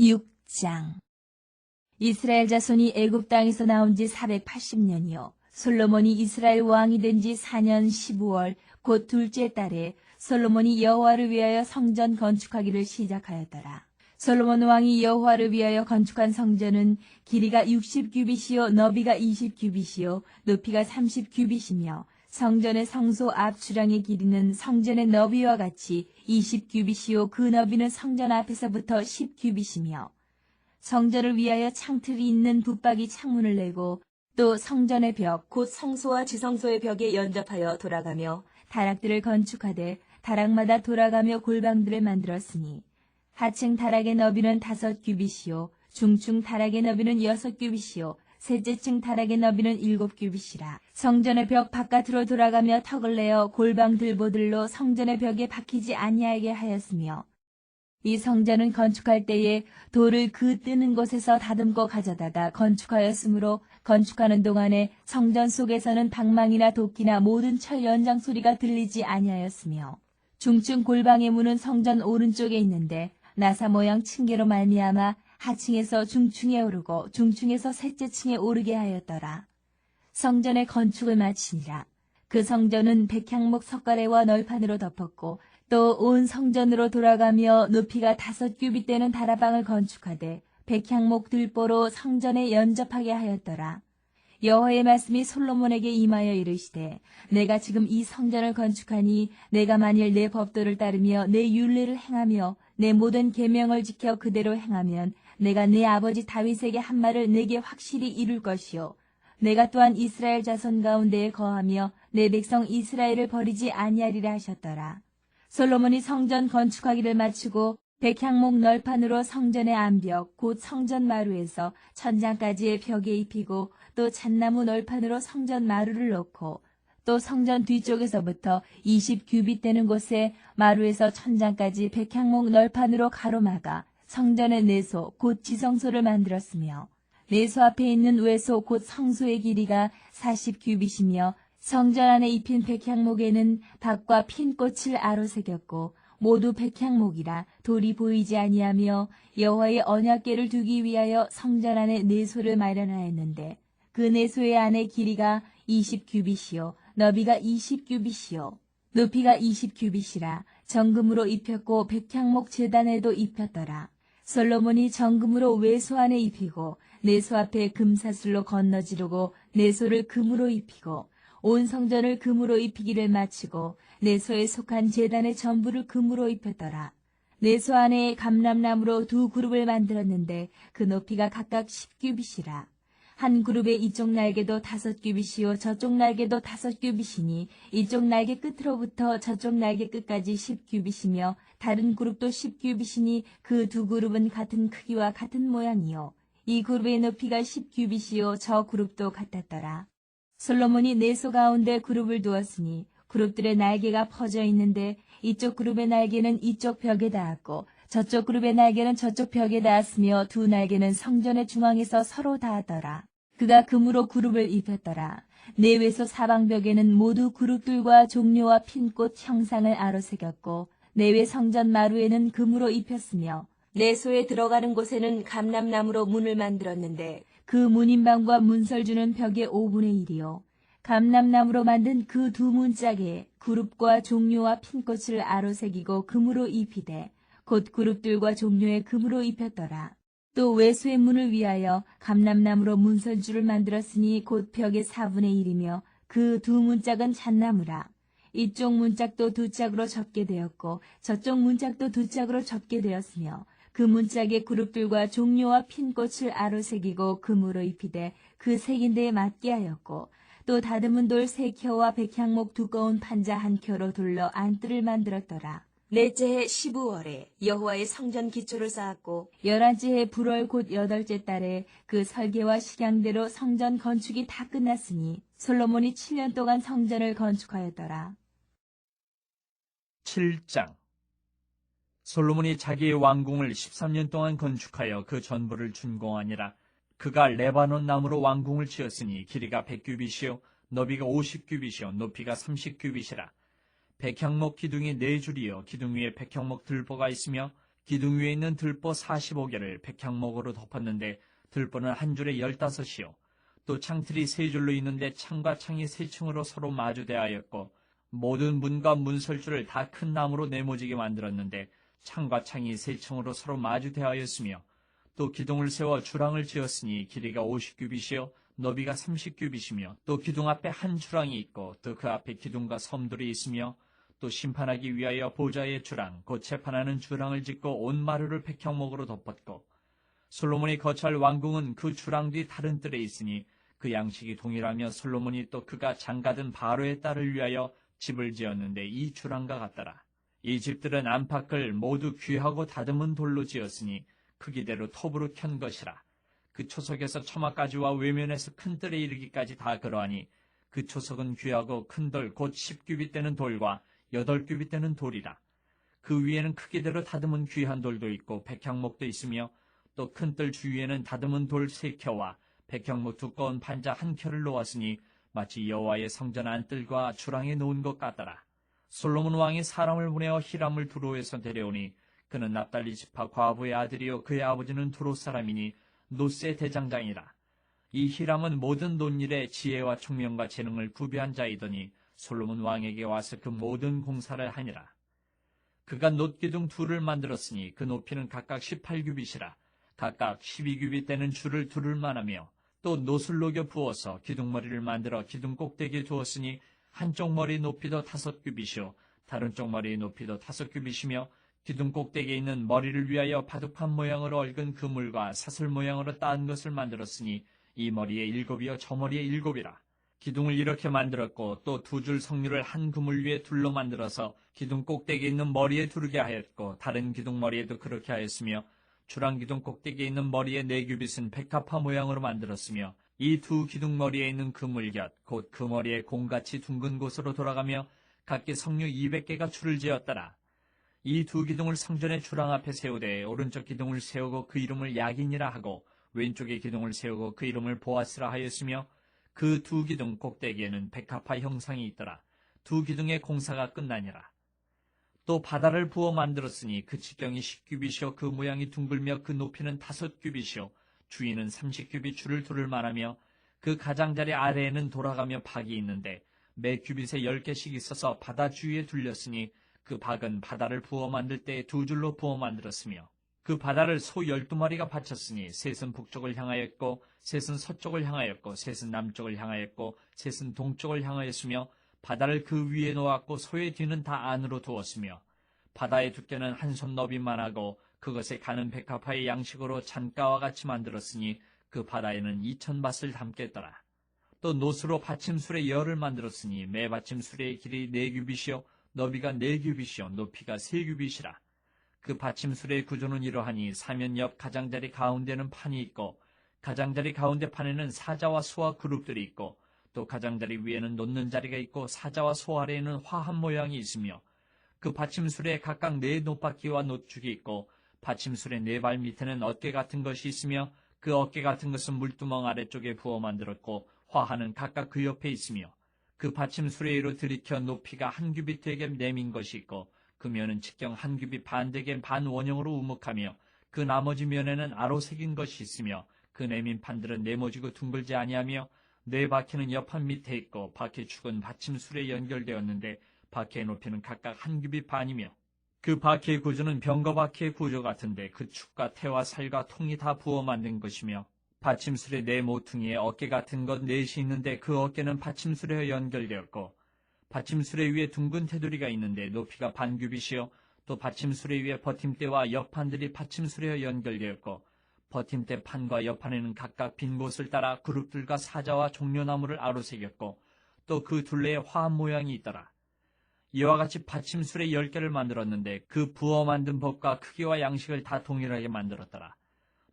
6장 이스라엘 자손이 애굽 땅에서 나온 지 480년이요 솔로몬이 이스라엘 왕이 된 지 4년 15월 곧 둘째 달에 솔로몬이 여호와를 위하여 성전 건축하기를 시작하였더라. 솔로몬 왕이 여호와를 위하여 건축한 성전은 길이가 60규빗이요 너비가 20규빗이요 높이가 30규빗이며 성전의 성소 앞 주량의 길이는 성전의 너비와 같이 20규빗이요 그 너비는 성전 앞에서부터 10규빗이며 성전을 위하여 창틀이 있는 붙박이 창문을 내고 또 성전의 벽 곧 성소와 지성소의 벽에 연접하여 돌아가며 다락들을 건축하되 다락마다 돌아가며 골방들을 만들었으니 하층 다락의 너비는 다섯 규빗이요 중층 다락의 너비는 여섯 규빗이요 셋째 층 다락의 너비는 일곱 규빗이라 성전의 벽 바깥으로 돌아가며 턱을 내어 골방 들보들로 성전의 벽에 박히지 아니하게 하였으며 이 성전은 건축할 때에 돌을 그 뜨는 곳에서 다듬고 가져다가 건축하였으므로 건축하는 동안에 성전 속에서는 방망이나 도끼나 모든 철 연장 소리가 들리지 아니하였으며 중층 골방의 문은 성전 오른쪽에 있는데 나사 모양 층계로 말미암아 하층에서 중층에 오르고 중층에서 셋째 층에 오르게 하였더라. 성전의 건축을 마치니라. 그 성전은 백향목 석가래와 널판으로 덮었고 또 온 성전으로 돌아가며 높이가 다섯 규빗 되는 다라방을 건축하되 백향목 들보로 성전에 연접하게 하였더라. 여호와의 말씀이 솔로몬에게 임하여 이르시되 내가 지금 이 성전을 건축하니 내가 만일 내 법도를 따르며 내 율례를 행하며 내 모든 계명을 지켜 그대로 행하면 내가 내 아버지 다윗에게 한 말을 내게 확실히 이룰 것이요 내가 또한 이스라엘 자손 가운데에 거하며 내 백성 이스라엘을 버리지 아니하리라 하셨더라. 솔로몬이 성전 건축하기를 마치고 백향목 널판으로 성전의 암벽 곧 성전 마루에서 천장까지의 벽에 입히고 또 잣나무 널판으로 성전 마루를 놓고 또 성전 뒤쪽에서부터 20 규빗 되는 곳에 마루에서 천장까지 백향목 널판으로 가로막아 성전의 내소 곧 지성소를 만들었으며 내소 앞에 있는 외소 곧 성소의 길이가 40규빗이며 성전 안에 입힌 백향목에는 박과 핀 꽃을 아로 새겼고 모두 백향목이라 돌이 보이지 아니하며 여호와의 언약궤를 두기 위하여 성전 안에 내소를 마련하였는데 그 내소의 안의 길이가 20규빗이요 너비가 20규빗이요 높이가 20규빗이라 정금으로 입혔고 백향목 재단에도 입혔더라. 솔로몬이 정금으로 외소 안에 입히고 내소 앞에 금사슬로 건너지르고 내소를 금으로 입히고 온 성전을 금으로 입히기를 마치고 내소에 속한 재단의 전부를 금으로 입혔더라. 내소 안에 감람나무로 두 그룹을 만들었는데 그 높이가 각각 10규빗이라. 한 그룹의 이쪽 날개도 다섯 규빗이요 저쪽 날개도 다섯 규빗이니 이쪽 날개 끝으로부터 저쪽 날개 끝까지 10규빗이며 다른 그룹도 10규빗이니 그 두 그룹은 같은 크기와 같은 모양이요. 이 그룹의 높이가 10규빗이요 저 그룹도 같았더라. 솔로몬이 내소 가운데 그룹을 두었으니 그룹들의 날개가 퍼져 있는데 이쪽 그룹의 날개는 이쪽 벽에 닿았고 저쪽 그룹의 날개는 저쪽 벽에 닿았으며 두 날개는 성전의 중앙에서 서로 닿았더라. 그가 금으로 그룹을 입혔더라. 내외소 사방벽에는 모두 그룹들과 종류와 핀꽃 형상을 아로새겼고 내외 성전 마루에는 금으로 입혔으며 내소에 들어가는 곳에는 감람나무로 문을 만들었는데 그 문인방과 문설주는 벽의 5분의 1이요. 감람나무로 만든 그 두 문짝에 그룹과 종류와 핀꽃을 아로새기고 금으로 입히되 곧 그룹들과 종류의 금으로 입혔더라. 또 외수의 문을 위하여 감람나무로 문설주를 만들었으니 곧 벽의 4분의 1이며 그 두 문짝은 잣나무라. 이쪽 문짝도 두 짝으로 접게 되었고 저쪽 문짝도 두 짝으로 접게 되었으며 그 문짝의 그룹들과 종류와 핀꽃을 아로 새기고 금으로 입히되 그 색인대에 맞게 하였고 또 다듬은 돌 세 켜와 백향목 두꺼운 판자 한 켜로 둘러 안뜰을 만들었더라. 넷째 해 15월에 여호와의 성전 기초를 쌓았고 열한째 해 불월 곧 여덟째 달에 그 설계와 식양대로 성전 건축이 다 끝났으니 솔로몬이 7년 동안 성전을 건축하였더라. 7장 솔로몬이 자기의 왕궁을 13년 동안 건축하여 그 전부를 준공하니라. 그가 레바논 나무로 왕궁을 지었으니 길이가 100규빗이요 너비가 50규빗이요 높이가 30규빗이라. 백향목 기둥이 네 줄이요 기둥 위에 백향목 들보가 있으며 기둥 위에 있는 들보 45개를 백향목으로 덮었는데 들보는 한 줄에 15이요. 또 창틀이 세 줄로 있는데 창과 창이 세 층으로 서로 마주대하였고 모든 문과 문설주를 다 큰 나무로 네모지게 만들었는데 창과 창이 세 층으로 서로 마주대하였으며 또 기둥을 세워 주랑을 지었으니 길이가 50규빗이요 너비가 30규빗이며 또 기둥 앞에 한 주랑이 있고 또 그 앞에 기둥과 섬들이 있으며 또 심판하기 위하여 보좌의 주랑 곧 재판하는 주랑을 짓고 온 마루를 백향목으로 덮었고 솔로몬이 거처할 왕궁은 그 주랑 뒤 다른 뜰에 있으니 그 양식이 동일하며 솔로몬이 또 그가 장가든 바로의 딸을 위하여 집을 지었는데 이 주랑과 같더라. 이 집들은 안팎을 모두 귀하고 다듬은 돌로 지었으니 크기대로 톱으로 켠 것이라. 그 초석에서 처마까지와 외면에서 큰 뜰에 이르기까지 다 그러하니 그 초석은 귀하고 큰 돌곧 10규빗 되는 돌과 8규빗 되는 돌이라. 그 위에는 크기대로 다듬은 귀한 돌도 있고 백향목도 있으며 또 큰 뜰 주위에는 다듬은 돌 세 켜와 백향목 두꺼운 판자 한 켜를 놓았으니 마치 여호와의 성전 안뜰과 주랑에 놓은 것 같더라. 솔로몬 왕이 사람을 보내어 히람을 두로에서 데려오니 그는 납달리 지파 과부의 아들이요 그의 아버지는 두로 사람이니 노세 대장장이라. 이 히람은 모든 논일에 지혜와 총명과 재능을 구비한 자이더니 솔로몬 왕에게 와서 그 모든 공사를 하니라. 그가 놋기둥 둘을 만들었으니 그 높이는 각각 18규빗이라. 각각 12규빗 되는 줄을 두를 만하며 또 놋을 녹여 부어서 기둥머리를 만들어 기둥 꼭대기에 두었으니 한쪽 머리 높이도 다섯 규빗이요 다른 쪽 머리 높이도 다섯 규빗이며 기둥 꼭대기에 있는 머리를 위하여 바둑판 모양으로 얽은 그물과 사슬 모양으로 따은 것을 만들었으니 이 머리에 일곱이요 저 머리에 일곱이라. 기둥을 이렇게 만들었고 또 두 줄 석류를 한 그물 위에 둘러 만들어서 기둥 꼭대기에 있는 머리에 두르게 하였고 다른 기둥 머리에도 그렇게 하였으며 주랑 기둥 꼭대기에 있는 머리에 네 규빗은 백합화 모양으로 만들었으며 이 두 기둥 머리에 있는 그물 곁 곧 그 머리에 공같이 둥근 곳으로 돌아가며 각기 석류 200개가 줄을 지었더라. 이 두 기둥을 성전의 주랑 앞에 세우되 오른쪽 기둥을 세우고 그 이름을 야긴이라 하고 왼쪽의 기둥을 세우고 그 이름을 보아스라 하였으며 그 두 기둥 꼭대기에는 백합화 형상이 있더라. 두 기둥의 공사가 끝나니라. 또 바다를 부어 만들었으니 그 직경이 10규빗이요 그 모양이 둥글며 그 높이는 다섯 규빗이요 주위는 30규빗 줄을 두를 만하며 그 가장자리 아래에는 돌아가며 박이 있는데 매 규빗에 10개씩 있어서 바다 주위에 둘렸으니 그 박은 바다를 부어 만들 때 두 줄로 부어 만들었으며 그 바다를 소 열두 마리가 바쳤으니 셋은 북쪽을 향하였고 셋은 서쪽을 향하였고 셋은 남쪽을 향하였고 셋은 동쪽을 향하였으며 바다를 그 위에 놓았고 소의 뒤는 다 안으로 두었으며 바다의 두께는 한 손 너비만 하고 그것에 가는 백합화의 양식으로 잔가와 같이 만들었으니 그 바다에는 이천 밭을 담겠더라. 또 노스로 받침술의 열을 만들었으니 매 받침술의 길이 네 규빗이요 너비가 네 규빗이요 높이가 세 규빗이라. 그 받침술의 구조는 이러하니 사면 옆 가장자리 가운데는 판이 있고 가장자리 가운데 판에는 사자와 소와 그룹들이 있고 또 가장자리 위에는 놓는 자리가 있고 사자와 소 아래에는 화한 모양이 있으며 그 받침술에 각각 네 노바퀴와 노축이 있고 받침술의 네 발 밑에는 어깨 같은 것이 있으며 그 어깨 같은 것은 물두멍 아래쪽에 부어 만들었고 화하는 각각 그 옆에 있으며 그 받침술에 이로 들이켜 높이가 한 규빗 되게 내민 것이 있고 그 면은 직경 한 규빗 반되게 반원형으로 우묵하며 그 나머지 면에는 아로 새긴 것이 있으며 그 내민 판들은 네모지고 둥글지 아니하며 네 바퀴는 옆판 밑에 있고 바퀴 축은 받침술에 연결되었는데 바퀴의 높이는 각각 한 규빗 반이며 그 바퀴의 구조는 병거 바퀴의 구조 같은데 그 축과 태와 살과 통이 다 부어 만든 것이며 받침술의 네 모퉁이에 어깨 같은 것 넷이 있는데 그 어깨는 받침술에 연결되었고 받침술에 위에 둥근 테두리가 있는데 높이가 반 규빗이요 또 받침술에 위에 버팀대와 옆판들이 받침술에 연결되었고 버팀대 판과 옆판에는 각각 빈 곳을 따라 그룹들과 사자와 종려나무를 아로새겼고 또 그 둘레에 화한 모양이 있더라. 이와 같이 받침술의 열 개를 만들었는데 그 부어 만든 법과 크기와 양식을 다 동일하게 만들었더라.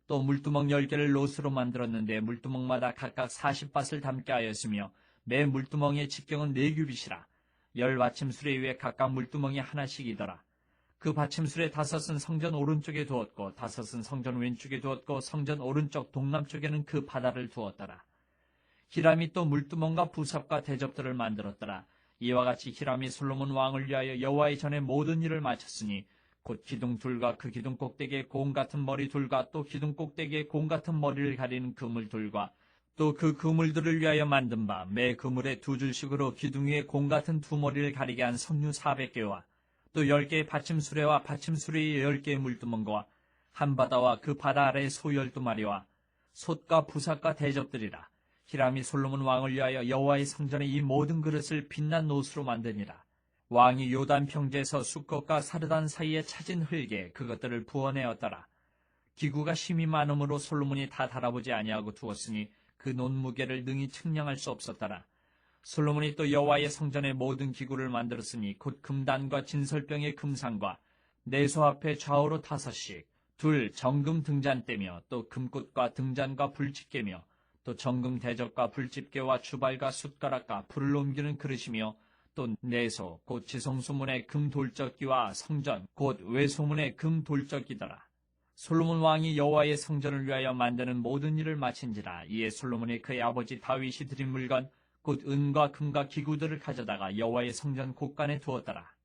또 물두멍 열 개를 롯으로 만들었는데 물두멍마다 각각 40밭을 담게 하였으며 매 물두멍의 직경은 네 규빗이라. 열 받침술에 위에 각각 물두멍이 하나씩이더라. 그 받침술의 다섯은 성전 오른쪽에 두었고 다섯은 성전 왼쪽에 두었고 성전 오른쪽 동남쪽에는 그 바다를 두었더라. 히람이 또 물두멍과 부삽과 대접들을 만들었더라. 이와 같이 히람이 솔로몬 왕을 위하여 여호와의 전에 모든 일을 마쳤으니 곧 기둥 둘과 그 기둥 꼭대기에 공 같은 머리 둘과 또 기둥 꼭대기에 공 같은 머리를 가리는 그물 둘과 또 그 그물들을 위하여 만든 바 매 그물에 두 줄씩으로 기둥 위에 공 같은 두 머리를 가리게 한 석류 400개와 또열 개의 받침수레와 받침수레의 열 개의 물두멍과 한 바다와 그 바다 아래 소 열두 마리와 솥과 부삭과 대접들이라. 히람이 솔로몬 왕을 위하여 여호와의 성전에 이 모든 그릇을 빛난 노수로 만드니라. 왕이 요단 평지에서 수컷과 사르단 사이에 찾은 흙에 그것들을 부어내었더라. 기구가 심이 많음으로 솔로몬이 다 달아보지 아니하고 두었으니 그 논무게를 능히 측량할 수 없었더라 솔로몬이 또 여호와의 성전의 모든 기구를 만들었으니 곧 금단과 진설병의 금상과 내소 앞에 좌우로 다섯씩 둘 정금 등잔대며 또 금꽃과 등잔과 불집게며 또 정금 대접과 불집게와 주발과 숟가락과 불을 옮기는 그릇이며 또 내소 곧 지성소문의 금 돌적기와 성전 곧 외소문의 금 돌적기더라. 솔로몬 왕이 여호와의 성전을 위하여 만드는 모든 일을 마친지라 이에 솔로몬이 그의 아버지 다윗이 드린 물건 곧 은과 금과 기구들을 가져다가 여호와의 성전 곳간에 두었더라.